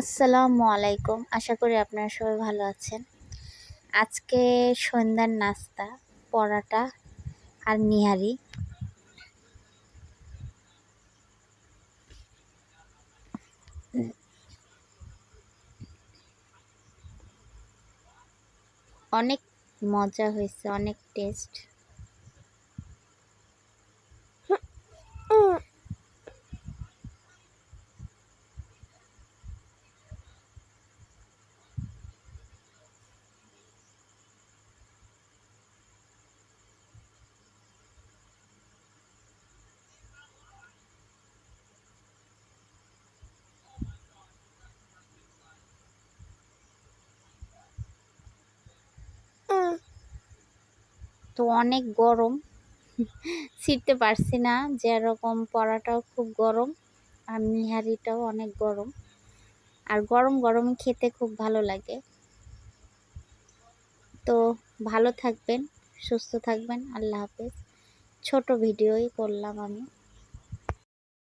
আসসালামু আলাইকুম। আশা করি আপনারা সবাই ভালো আছেন। আজকে সন্ধ্যার নাস্তা, পরাটা আর নিহারি। অনেক মজা হয়েছে, অনেক টেস্ট তো অনেক গরম। ছিটতে পারছি না, যেরকম পরাটাও খুব গরম আর নিহারিটাও অনেক গরম। আর গরম গরম খেতে খুব ভালো লাগে। তো ভালো থাকবেন, সুস্থ থাকবেন, আল্লাহ হাফেজ। ছোট ভিডিওই করলাম আমি।